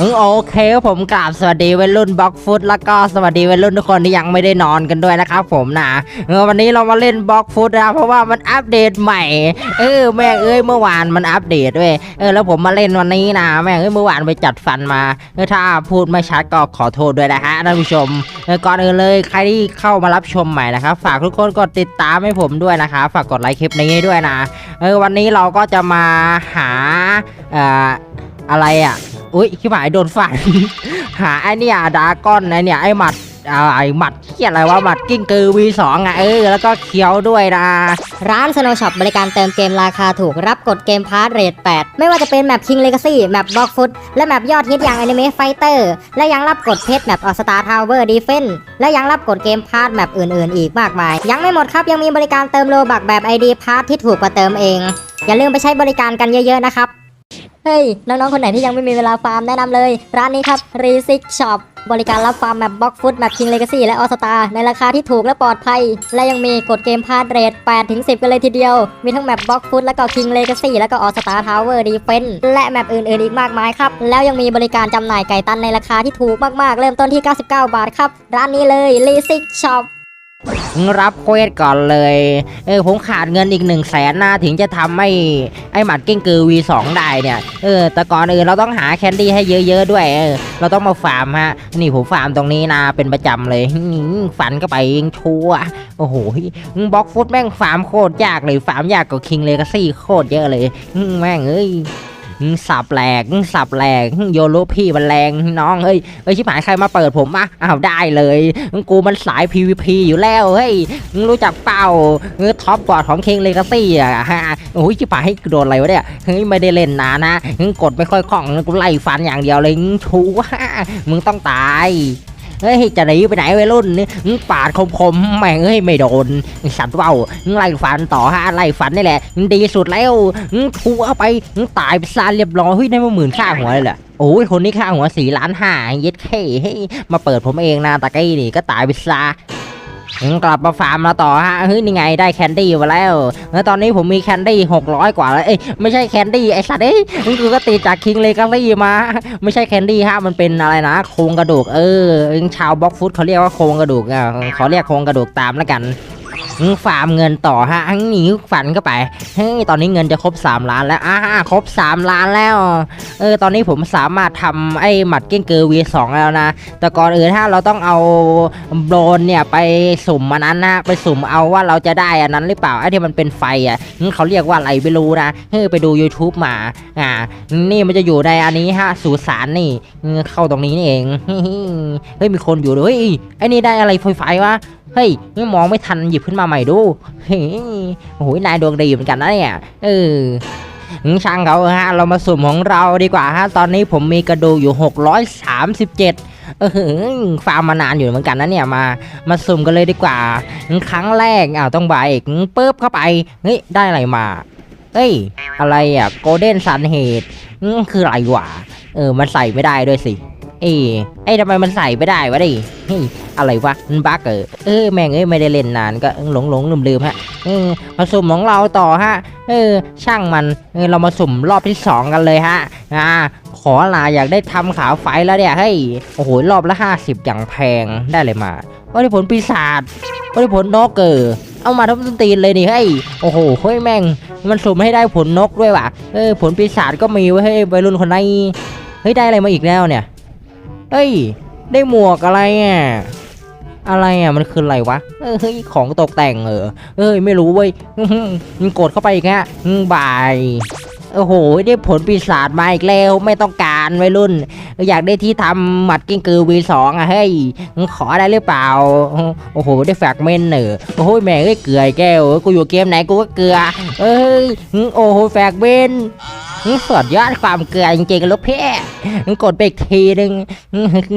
อืมโอเคครับผมกราบสวัสดีวัยรุ่นบล็อกฟุตแล้วก็สวัสดีวัยรุ่นทุกคนที่ยังไม่ได้นอนกันด้วยนะครับผมนะเออวันนี้เรามาเล่นบล็อกฟุตนะเพราะว่ามันอัปเดตใหม่ เออแม่เอ้ยเมื่อวานมันอัปเดตด้วยเออแล้วผมมาเล่นวันนี้นะแม่เอ้ยเมื่อวานไปจัดฟันมาเออถ้าพูดไม่ชัดก็ขอโทษด้วยนะฮะท่านผู้ชมเออก่อนอื่นเลยใครที่เข้ามารับชมใหม่นะครับฝากทุกคนกดติดตามให้ผมด้วยนะคะฝากกดไลค์คลิปนี้ด้วยนะเออวันนี้เราก็จะมาหาเอ่ออะไรอะ อุ้ยขี้หมายโดนฟันหาไอเนี่ยดาก้อนไอเนี่ยไอหมัดอะไรหมัดเขียอะไรวะหมัดกิ้งกือ V2 อะเออแล้วก็เคี้ยวด้วยนะ ร้าน Snow Shop บริการเติมเกมราคาถูกรับกดเกมพาร์ทเรท8 ไม่ว่าจะเป็นแมป King Legacy แมป Block Foot และแมปยอดฮิตอย่าง Anime Fighter และยังรับกดเพชรแมป All Star Tower Defense และยังรับกดเกมพาร์ทแมปอื่นๆ อีกมากมาย ยังไม่หมดครับยังมีบริการเติมโลบักแบบ ID พาร์ทที่ถูกกว่าเติมเอง อย่าลืมไปใช้บริการกันเยอะ ๆ นะครับ เฮ้ย น้องๆ คนไหนที่ยังไม่มีเวลาฟาร์มแนะนำเลย ร้านนี้ครับ r e s i c Shop บริการรับฟาร์มแมปบล็อกฟุตแมป King Legacy และ All Star ในราคาที่ถูกและปลอดภัย และยังมีกดเกมพาร์ทเรท8ถึง10 กันเลยทีเดียว มีทั้งแมปบล็อกฟุตแล้วก็ King Legacy แล้วก็ All Star Tower Defense และแมปอื่นๆ อีกมากมายครับ แล้วยังมีบริการจำหน่ายไก่ตันในราคาที่ถูกมากๆ เริ่มต้นที่ 99 บาทครับ ร้านนี้เลย r e s i c Shop รับเควสก่อนเลย เออผมขาดเงินอีกหนึ่งแสนนะถึงจะทำให้ไอหมัดกิ้งกือ V2 ได้เนี่ย เออ แต่ก่อนอื่นเราต้องหาแคนดี้ให้เยอะๆด้วย เออ เราต้องมาฟาร์มฮะ นี่ผมฟาร์มตรงนี้นะเป็นประจำเลยฝันก็ไปเองชัวร์โอ้โหบล็อกฟุตแม่งฟาร์มโคตรยากเลย ฟาร์มยากกว่าคิงเลกาซี่โคตรเยอะเลย แม่งเอ้ย สับแหลกสับแหลกโยโรพี่มันแรงน้องเฮ้ยเอ้ยชิบหายใครมาเปิดผมอะอ้าวได้เลยกูมันสาย PVP อยู่แล้วเฮ้ยมึงรู้จักเปล่าเออท็อปบอร์ดของ King Legacy อะฮะโอ้ยจิ๋าให้โดนอะไรวะเนี่ยเฮ้ยไม่ได้เล่นนานนะมึงกดไม่ค่อยคล่องกูไล่ฟันอย่างเดียวเลยมึงชูว่ามึงต้องตาย เฮ้ยจะหนีไปไหนวัยรุ่นนี่ปาดคมๆแม่งเฮ้ยไม่โดนสัตว์เบ้าไล่ฟันต่อฮะไล่ฟันนี่แหละ ดีสุดแล้วทูเข้าไปตายไปซาเรียบร้อยเฮ้ยได้มาหมื่นค่าหัวเลยแหละโอ้ยคนนี้ค่าหัวสี่ล้านห้าเย็ดเข้มาเปิดผมเองนะตะกี้นี่ก็ตายไปซา กลับมาฟาร์มมาต่อฮะเฮ้ยนี่ไงได้แคนดี้มาแล้วแล้วตอนนี้ผมมีแคนดี้หกร้อยกว่าแล้วเอ้ยไม่ใช่แคนดี้ไอสัตว์เอ้ยมันคือก็ตีจากคิงเลกาลี่มา ไม่ใช่แคนดี้ฮะมันเป็นอะไรนะโครงกระดูกเออชาวบล็อกฟุตเขาเรียกว่าโครงกระดูกอะเขาเรียกโครงกระดูกตามแล้วกัน ฟาร์มเงินต่อฮะอันนี้ฝันเข้าไปเฮ้ยตอนนี้เงินจะครบ 3 ล้านแล้วอ่าครบ 3 ล้านแล้วเออตอนนี้ผมสามารถทำไอ้หมัดเก้งเกอร์ V2 แล้วนะ แต่ก่อนอื่นถ้าเราต้องเอาโดรนเนี่ยไปสุ่มมันนั้นนะไปสุ่มเอาว่าเราจะได้อันนั้นหรือเปล่าไอ้ที่มันเป็นไฟอะเขาเรียกว่าอะไรไม่รู้นะเฮ้ยไปดู YouTube มาอ่านี่มันจะอยู่ในอันนี้ฮะสุสานนี่เข้าตรงนี้นี่เองเฮ้ยมีคนอยู่ด้วยไอ้นี่ได้อะไรไฟๆวะ เฮ้ยนี่มองไม่ทันหยิบขึ้นมาใหม่ดูเฮ้ยโอ้ยนายดวงดีเหมือนกันนะเนี่ยเออช่างเขาฮะเรามาสุ่มของเราดีกว่าฮะตอนนี้ผมมีกระดูกอยู่ 637 เออฟาร์มมานานอยู่เหมือนกันนะเนี่ยมามาสุ่มกันเลยดีกว่า ครั้งแรกอ้าวต้องบายอีกปึ๊บเข้าไปเฮ้ยได้อะไรมาเฮ้ยอะไรอะโกลเด้นซันเฮดคืออะไรวะเออมันใส่ไม่ได้ด้วยสิ เอ้ยเอ้ทำไมมันใส่ไม่ได้วะดิเฮ้ยอะไรวะมันบั๊กเออเออแม่งเอ้ยไม่ได้เล่นนานก็หลงหลงลืมลืมฮะเออมาสุ่มของเราต่อฮะ เออ ช่างมันเออเรามาสุ่มรอบที่สองกันเลยฮะอ่าขอลาอยากได้ทำขาไฟแล้วเนี่ยเฮ้ยโอ้โหรอบละห้าสิบอย่างแพงได้เลยมาว่าได้ผลปีศาจว่าได้ผลนกเกอร์เอามาทั้งต้นตีนเลยนี่เฮ้ยโอ้โหเฮ้ยแม่ง มันสุ่มให้ได้ผลนกด้วยว่ะเออผลปีศาจก็มีไว้ให้วัยรุ่นคนนี้เฮ้ยได้อะไรมาอีกแล้วเนี่ย เฮ้ย ได้หมวกอะไรอะอะไรอะมันคืออะไรวะเฮ้ยของตกแต่งเออเอ้ยไม่รู้เว้ยมันกดเข้าไปอีกฮะบายโอ้โหได้ผลปีศาจมาอีกแล้วไม่ต้องการวัยรุ่น อยากได้ที่ทำหมัดกิ้งกือ V2 อะเฮ้ยขอได้หรือเปล่า โอ้โหได้แฟกเมนเนอร์โอ้โหแม่งเอ้ยเกลือแก้วกูอยู่เกมไหนกูก็เกลือเอ้ยโอ้โหแฟกเมน สอดยอดความเกลือจริงๆลูกเพ่กดไปอีกทีนึง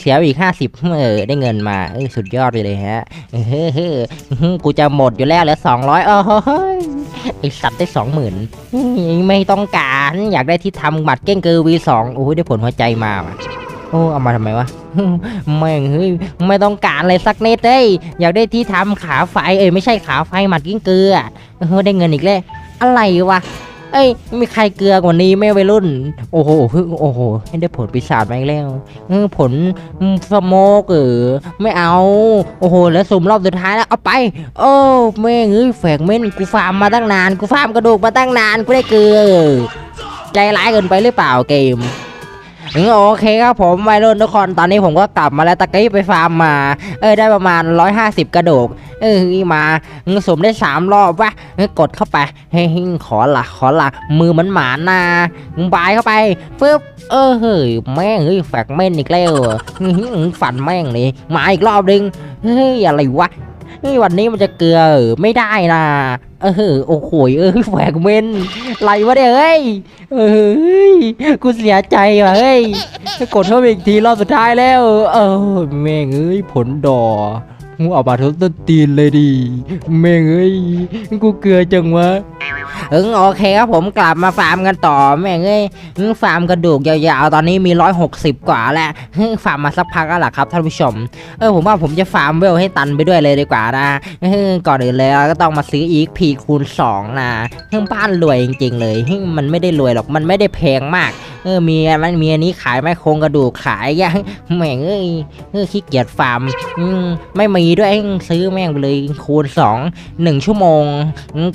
เสียอีกห้าสิบเออได้เงินมาสุดยอดเลยฮะเฮ้ยกูจะหมดอยู่แล้วเหลือสองร้อยโอ้โหไอสัตว์ได้สองหมื่นไม่ต้องการอยากได้ที่ทำบัตรเก้งเกอร์ V2 โอ้ยได้ผลหัวใจมาโอ้เอามาทำไมวะแม่งเฮ้ยไม่ต้องการเลยสักนิดเอ้ยอยากได้ที่ทำขาไฟเอ้ยไม่ใช่ขาไฟหมัดกิ้งเกลือเออได้เงินอีกแล้วอะไรวะ เอ้ยมีใครเกลือกว่านี้ไม่วัยรุ่น โอ้โหโอ้โหให้ได้ผลปีศาจมาอีกแล้วผลสโมกเออไม่เอา โอ้โห แล้วสุ่มรอบสุดท้ายแล้วเอาไป โอ้แม่งเอ้ยแฝกเม่นกูฟาร์มมาตั้งนาน กูฟาร์มกระดูกมาตั้งนานกูได้เกลือใจร้ายเกินไปหรือเปล่าเกม โอเคครับผมวัยรุ่นทุกคนตอนนี้ผมก็กลับมาแล้วตะกี้ไปฟาร์มมา เออได้ประมาณ 150 กระดูกเออมาสมได้ 3 รอบวะกดเข้าไปเฮ้ยขอละขอละมือมันหมานาบายเข้าไปฟึบเออเฮ้ยแม่งเฮ้ยแฝกเม่นอีกแล้วอื้อหือฟันแม่งนี่มาอีกรอบนึงเฮ้ยอะไรวะ ฮ้ยวันนี้มันจะเกลือไม่ได้นะเออโอ้โหเออแฝกเมนไรวะเนี่ยเฮ้ยเอ้ยกูเสียใจว่ะเฮ้ยกดเข้าไปอีกทีรอบสุดท้ายแล้ว เออแม่งเอ้ยผลดอกูออกมาทุบต้นตีนเลยดิแม่งเอ้ยกูเกลือจังวะเออโอเคครับผมกลับมาฟาร์มกันต่อแม่งเอ้ยฟาร์มกระดูกยาวๆตอนนี้มี 160 กว่าแล้วฟาร์มมาสักพักแล้วล่ะครับท่านผู้ชม เออผมว่าผมจะฟาร์มเวลให้ตันไปด้วยเลยดีกว่านะก่อนอื่นเลยก็ต้องมาซื้ออีกพีคูณ2นะเฮ้ยบ้านรวยจริง ๆ เลยมันไม่ได้รวยหรอกมันไม่ได้แพงมากเออมีมันมีอันนี้ขายไหมโครงกระดูกขายยังแม่งเอ้ยเออขี้เกียจฟาร์มไม่มีด้วยซื้อแม่งไปเลยคูณ2 1ชั่วโมง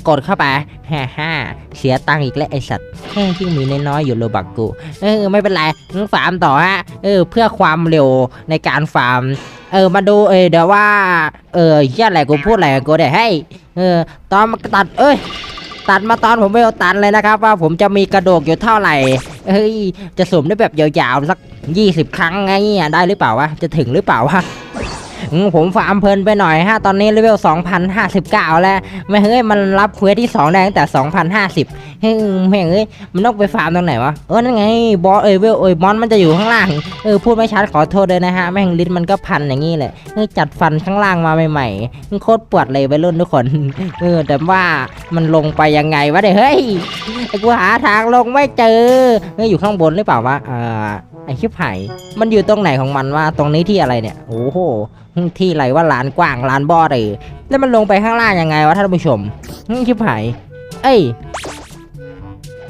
กดเข้าไปฮ่าฮ่าเสียตังค์อีกแล้วไอสัตว์เฮ้ยที่มีน้อยๆอยู่โลบักกูเออไม่เป็นไรอืมฟาร์มต่อฮะเออเพื่อความเร็วในการฟาร์ม เออมาดูเออเดี๋ยวว่า เออเหี้ยอะไรกูพูดอะไรกูเดี๋ยวให้เออตอนมาตัดเอ้ยตัดมาตอนผมไม่เอาตันเลยนะครับ ว่าผมจะมีกระโดกอยู่เท่าไหร่เฮ้ยจะสุ่มได้แบบยาวๆสัก 20 ครั้งไงอะได้หรือเปล่าวะจะถึงหรือเปล่าวะ ผมฟาร์มเพลินไปหน่อยฮะตอนนี้เลเวล2,059 แล้วไม่เฮ้ยมันรับเควสที่ 2 ได้ตั้งแต่ 2,050เฮ้ยแม่งเอ้ยมันต้องไปฟาร์มตรงไหนวะเออนั่นไงบอสเอยเวลเอยมอนมันจะอยู่ข้างล่างเออพูดไม่ชัดขอโทษเลยนะฮะแม่งลิ้นมันก็พันอย่างนี้แหละเออจัดฟันข้างล่างมาใหม่ๆโคตรปวดเลยไปรุ่นทุกคนเออแต่ว่ามันลงไปยังไงวะเดี๋ยเฮ้ยไอ้กูหาทางลงไม่เจอเฮ้ยอยู่ข้างบนหรือเปล่าวะอ่า ไอ้ชิบหายมันอยู่ตรงไหนของมันวะตรงนี้ที่อะไรเนี่ยโอ้โหที่อะไรว่าลานกว้างลานบอเลยแล้วมันลงไปข้างล่างยังไงวะท่านผู้ชมชิบหายเอ้ย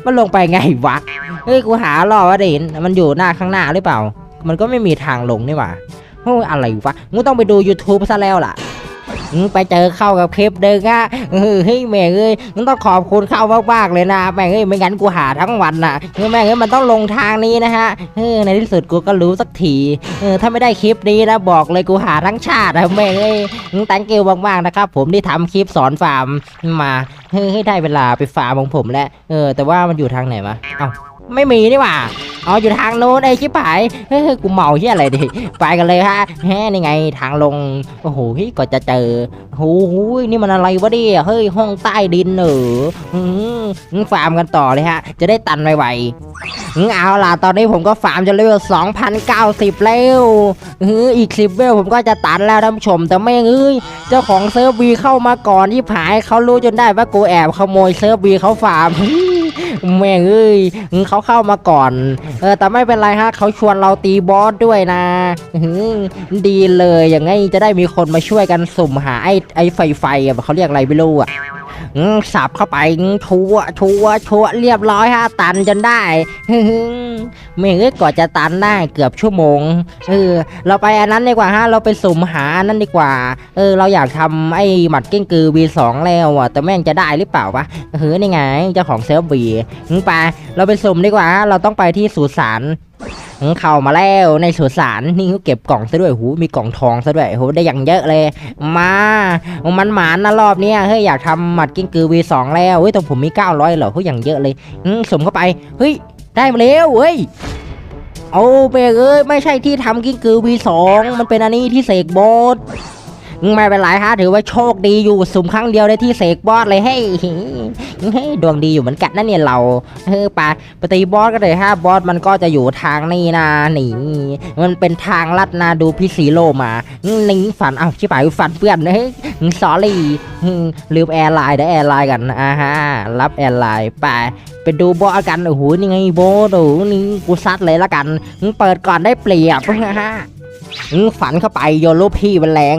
มันลงไปไงวะเฮ้ยกูหารอว่าเดนมันอยู่หน้าข้างหน้าหรือเปล่า มันก็ไม่มีทางลงนี่หว่าโอ้อะไรวะกูต้องไปดู YouTube ซะแล้วล่ะ ไปเจอเข้ากับคลิปเดิงอะเออเฮ้ยแม่งเอ้ยมึงต้องขอบคุณเข้ามากๆเลยนะแม่งเอ้ยไม่งั้นกูหาทั้งวันน่ะเออแม่งเอ้ยมันต้องลงทางนี้นะฮะเออในที่สุดกูก็รู้สักทีเออถ้าไม่ได้คลิปนี้นะบอกเลยกูหาทั้งชาติอะแม่งเอ้ยตั้งเกลมากๆนะครับ ผมที่ทำคลิปสอนฟาร์มมาเฮ้ยให้ได้เวลาไปฟาร์มของผมแล้วเออแต่ว่ามันอยู่ทางไหนวะเอ้า ไม่มีนี่หว่าอ๋ออยู่ทางโน้นไอ้ชิบหายเฮ้ยกูเมาเฮียอะไรดิไปกันเลยฮะแฮ่นี่ไงทางลงโอ้โหเฮ้ยก็จะเจอโอ้โหนี่มันอะไรวะดิเฮ้ยห้องใต้ดินเหรออืมฟาร์มกันต่อเลยฮะ จะได้ตันไวๆเอาล่ะตอนนี้ผมก็ฟาร์มจนเลเวล2,090แล้วเอออีก10เวลผมก็จะตันแล้วท่านผู้ชม แต่ไม่เอ้ยเจ้าของเซิร์ฟวีเข้ามาก่อนที่ผายเขารู้จนได้ว่ากูแอบขโมยเซิร์ฟวีเขาฟาร์ม แม่งเอ้ยเขาเข้ามาก่อน เออแต่ไม่เป็นไรฮะเขาชวนเราตีบอสด้วยนะดีเลยอย่างไงจะได้มีคนมาช่วยกันสุ่มหาไอ้ไอ้ไฟไฟเขาเรียกอะไรไม่รู้อะ สับเข้าไปชัวชัวชัวเรียบร้อยฮะตันจนได้อื้อหือไม่เอ้ยกว่าจะตันได้เกือบชั่วโมงเออเราไปอันนั้นดีกว่าฮะเราไปสุ่มหาอันนั้นดีกว่า เออ เราอยากทำไอ้หมัดเก้งกือ V2 แล้วอะแต่แม่งจะได้หรือเปล่าวะเฮ้ยนี่ไงเจ้าของเซิร์ฟวีงไปเราไปสุ่มดีกว่าฮะเราต้องไปที่สุสาน เข้ามาแล้วในสุสานนี่เขาเก็บกล่องซะด้วยหูมีกล่องทองซะด้วยโหได้อย่างเยอะเลย มามันหมานนะรอบเนี้ยเฮ้ยอยากทำหมัดกิ้งกือ V2 แล้วเฮ้ยแต่ผมมี 900เหรอเขาอย่างเยอะเลยอืสมเข้าไปเฮ้ยได้มาแล้วเฮ้ยโอ้เบรกเอ้ยไม่ใช่ที่ทำกิ้งกือ V2 มันเป็นอันนี้ที่เสกบอส ไม่เป็นไรฮะถือว่าโชคดีอยู่สุ่มครั้งเดียวได้ที่เสกบอสเลยเฮ้ยเฮ้ยดวงดีอยู่เหมือนกันนะเนี่ยเราเฮ้ยไปปตีบอสก็เลยฮะบอสมันก็จะอยู่ทางนี้นะนี่มันเป็นทางลัดนะดูพี่ซีโร่มาหนีฝันเอ้าชิบหายฝันเปื้อนเฮ้ยสอรี่ลืมแอร์ไลน์ได้แอร์ไลน์กันอ่าฮะรับแอร์ไลน์ไปไปดูบอสกันโอ้โหนี่ไงโบสโอ้โหนี่กูซัดเลยละกัน เปิดก่อนได้เปรียบฮะ ฝันเข้าไปโยนลูกพี่มันแรง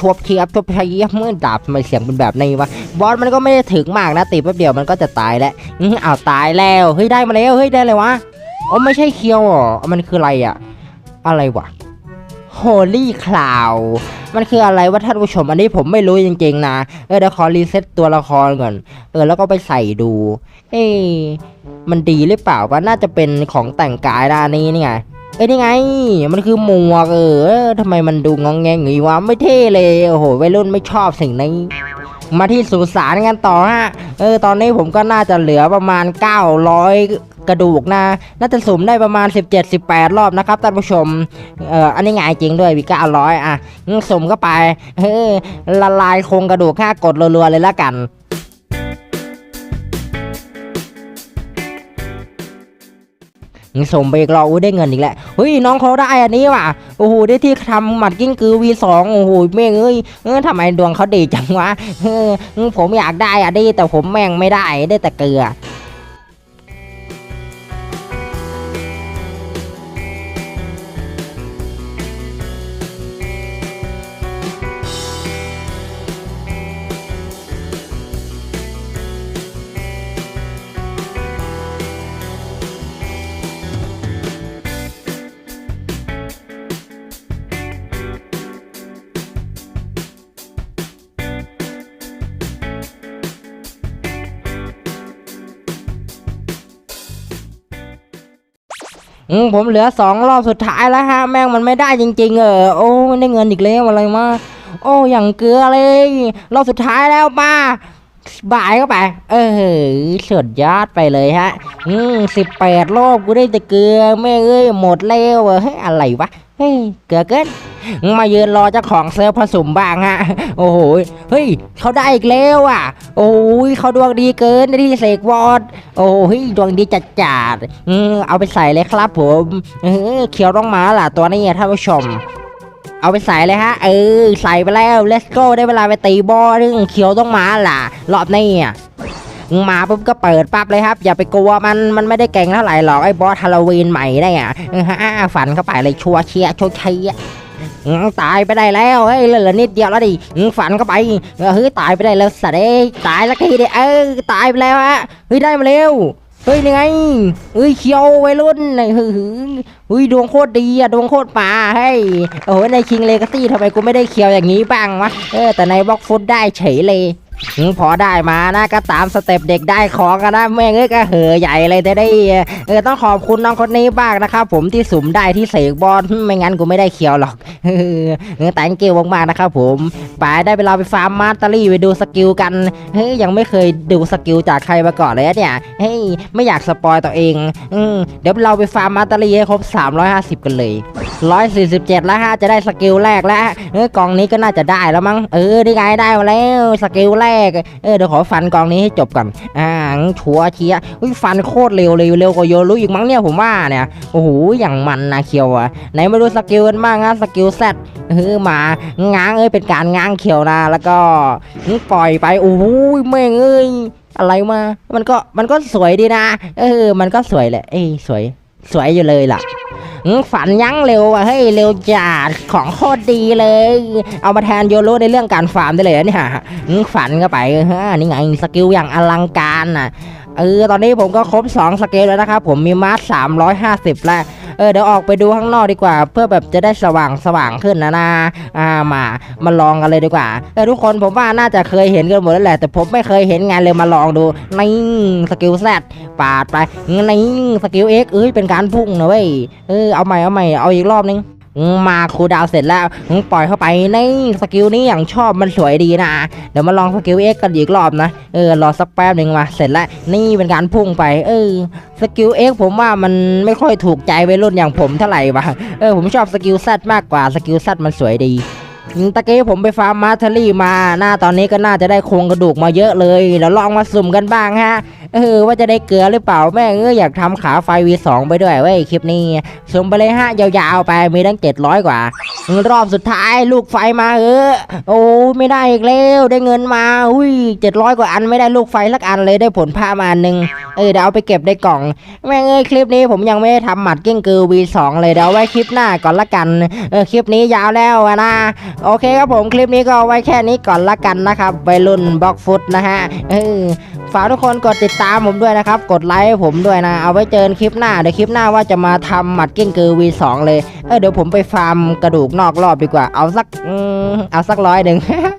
ชวบเทียบชวบเทียบเมื่อดาบทำไมเสียงเป็นแบบนี้วะบอสมันก็ไม่ได้ถึงมากนะตีแป๊บเดียวมันก็จะตายแล้วอืมอ้าวตายแล้วเฮ้ยได้มาแล้วเฮ้ยได้เลยวะอ๋อไม่ใช่เคียวเหรอมันคืออะไรอะอะไรวะ Holy Cloud มันคืออะไรวะท่านผู้ชมอันนี้ผมไม่รู้จริงๆนะ เออเดี๋ยวขอรีเซ็ตตัวละครก่อน เออแล้วก็ไปใส่ดู เอ๊มันดีหรือเปล่าวะน่าจะเป็นของแต่งกายด้านนี้นี่ไง เอ้ยนี่ไง มันคือหมวกเออทำไมมันดูงองแงงี้วะไม่เท่เลยโอ้โหวัยรุ่นไม่ชอบสิ่งนี้มาที่สุสานกันต่อฮะเออตอนนี้ผมก็น่าจะเหลือประมาณ 900 กระดูกนะน่าจะสุ่มได้ประมาณ 17-18 รอบนะครับท่านผู้ชมเอออันนี้ง่ายจริงด้วยวิ900อะงั้นสุ่มก็ไปเออละลายโครงกระดูกแค่กดรัวๆเลยละกัน ส่งไปอีกรอบอู้ได้เงินอีกแล้วเฮ้ยน้องเขาได้อันนี้ว่ะโอ้โหได้ที่ทำหมัดกิ้งกือ V2 โอ้โหแม่งเอ้ยเออทำไมดวงเขาดีจังวะเออผมอยากได้อะดีแต่ผมแม่งไม่ได้ได้แต่เกลือ อืมผมเหลือสองรอบสุดท้ายแล้วฮะ แม่งมันไม่ได้จริง ๆ เออโอ้ไม่ได้เงินอีกแล้วอะไรมาโอ้อย่างเกลือเลยรอบสุดท้ายแล้วป้าบ่ายเข้าไป เออสุดยอดไปเลยฮะ อืมสิบแปดรอบกูได้แต่เกลือแม่เอ้ยหมดแล้วเฮ้ยอะไรวะ เฮ้ยเกือเกินมายืนรอเจ้าของเซิร์ฟผสมบ้างฮะ โอ้โห เฮ้ย เขาได้อีกแล้วอะ โอ้ยเขาดวงดีเกินที่เสกวอด โอ้ยดวงดีจัดจัดเอาไปใส่เลยครับผมเออเขียวต้องมาล่ะตัวนี้ท่านผู้ชม เอาไปใส่เลยฮะ เออ ใส่ไปแล้ว let's go ได้เวลาไปตีบอลเรื่องเขียวต้องมาล่ะ รอบนี้อะ มาปุ๊บก็เปิดปั๊บเลยครับ อย่าไปกลัวมันมันไม่ได้เก่งเท่าไหร่หรอกไอ้บอสฮาโลวีนใหม่ได้อะฝันเข้าไปเลยชัวร์เชียร์โชว์ชัยตายไปได้แล้วเฮ้ยเหลือนิดเดียวแล้วดิฝันเข้าไปเฮ้ยตายไปได้แล้วสัตว์เอ้ตายแล้วทีเดียวเออตายไปแล้วฮะเฮ้ยได้มาเร็วเฮ้ยนี่ไงเฮ้ยเคียววัยรุ่นเฮ้ยเฮ้ยเฮ้ยดวงโคตรดีอะดวงโคตรป่าเฮ้ยโอ้โหในคิงเลกาซี่ทำไมกูไม่ได้เคียวอย่างนี้บ้างวะเออแต่ในบล็อกฟุตได้เฉยเลย พอได้มานะก็ตามสเต็ปเด็กได้ของกันนะแม่งเอ้ยก็เหอใหญ่เลยแต่ได้เออต้องขอบคุณน้องคนนี้บ้างนะครับผมที่สุ่มได้ที่เสกบอลไม่งั้นกูไม่ได้เคียวหรอกเออแต่งเกลมากๆนะครับผมไปได้เวลาไปฟาร์มมาสเตอรี่ไปดูสกิลกันเฮ้ยยังไม่เคยดูสกิลจากใครมาก่อนเลยเนี่ยเฮ้ยไม่อยากสปอยตัวเองอืมเดี๋ยวเราไปฟาร์มมาตารีให้ครบ 350 กันเลย147แล้วฮะจะได้สกิลแรกแล้วเออกองนี้ก็น่าจะได้แล้วมั้งเออได้ไงได้มาแล้วสกิลแรกเออเดี๋ยวขอฟันกองนี้ให้จบก่อนอ่าชัวร์เชียฟันโคตรเร็วเลยเร็วกว่าโยรุอีกมั้งเนี่ยผมว่าเนี่ยโอ้โหอย่างมันนะเคียวอะไหนมาดูสกิลกันบ้างนะสกิลแซดเออมาง้างเอ้ยเป็นการง้างเขียวนะ แล้วก็ปล่อยไปโอ้โหแม่งเอ้ยอะไรมา มันก็มันก็สวยดีนะ เออ มันก็สวยแหละ เอ้ยสวย สวยอยู่เลยล่ะฝันยั้งเร็วอะเฮ้ยเร็วจัดของโคตรดีเลย เอามาแทนโยโรในเรื่องการฟาร์มได้เลยนะเนี่ยอืมฝันก็ไปฮะนี่ไงสกิลอย่างอลังการน่ะ เออตอนนี้ผมก็ครบ 2 สเกลแล้วนะครับผมมีมาร์ส350แล้วเออเดี๋ยวออกไปดูข้างนอกดีกว่า เพื่อแบบจะได้สว่างสว่างขึ้นนะนะอ่ามามาลองกันเลยดีกว่าเออทุกคนผมว่าน่าจะเคยเห็นกันหมดแล้วแหละ แต่ผมไม่เคยเห็นงานเลยมาลองดูนี่สกิลแซดปาดไปนี่สกิลเอ็กเอ้ยเป็นการพุ่งนะเว้ยเออเอาใหม่เอาใหม่เอาอีกรอบนึง มาคูดาวเสร็จแล้วปล่อยเข้าไปในสกิลนี้อย่างชอบมันสวยดีนะเดี๋ยวมาลองสกิลเอ็กกันอีกรอบนะเออรอสักแป๊บหนึ่งมาเสร็จแล้วนี่เป็นการพุ่งไป เออสกิลเอ็กผมว่ามันไม่ค่อยถูกใจวัยรุ่นอย่างผมเท่าไหร่วะเออผมชอบสกิลแซดมากกว่าสกิลแซดมันสวยดีอืมตะกี้ผมไปฟาร์มมาเทอรี่มา หน้าตอนนี้ก็น่าจะได้โครงกระดูกมาเยอะเลยเดี๋ยวลองมาสุ่มกันบ้างฮะเออว่าจะได้เกลือหรือเปล่าแม่งเอออยากทำขาไฟ V2 ไปด้วยเว้ยคลิปนี้ชมไปเลยฮะยาวๆไปมีตั้ง 700 กว่า รอบสุดท้ายลูกไฟมาเออโอ้ไม่ได้อีกแล้วได้เงินมาอุ้ย700 กว่าอันไม่ได้ลูกไฟสักอันเลยได้ผลผ้ามาอันหนึ่งเออเดี๋ยวเอาไปเก็บในกล่อง แม่งเอ้ยคลิปนี้ผมยังไม่ได้ทำหมัดกิ้งกือ V2 เลยเดี๋ยวเอาไว้คลิปหน้าก่อนละกันเออคลิปนี้ยาวแล้วนะโอเคครับผมคลิปนี้ก็ไว้แค่นี้ก่อนละกันนะครับวัยรุ่นบล็อกฟุตนะฮะเออ ฝากทุกคนกดติดตามผมด้วยนะครับ กดไลค์ให้ผมด้วยนะ เอาไว้เจอกันคลิปหน้า เดี๋ยวคลิปหน้าว่าจะมาทำหมัดกิ้งกือ V2 เลย เออเดี๋ยวผมไปฟาร์มกระดูกนอกรอบดีกว่า เอาสักเอาสักร้อยหนึ่ง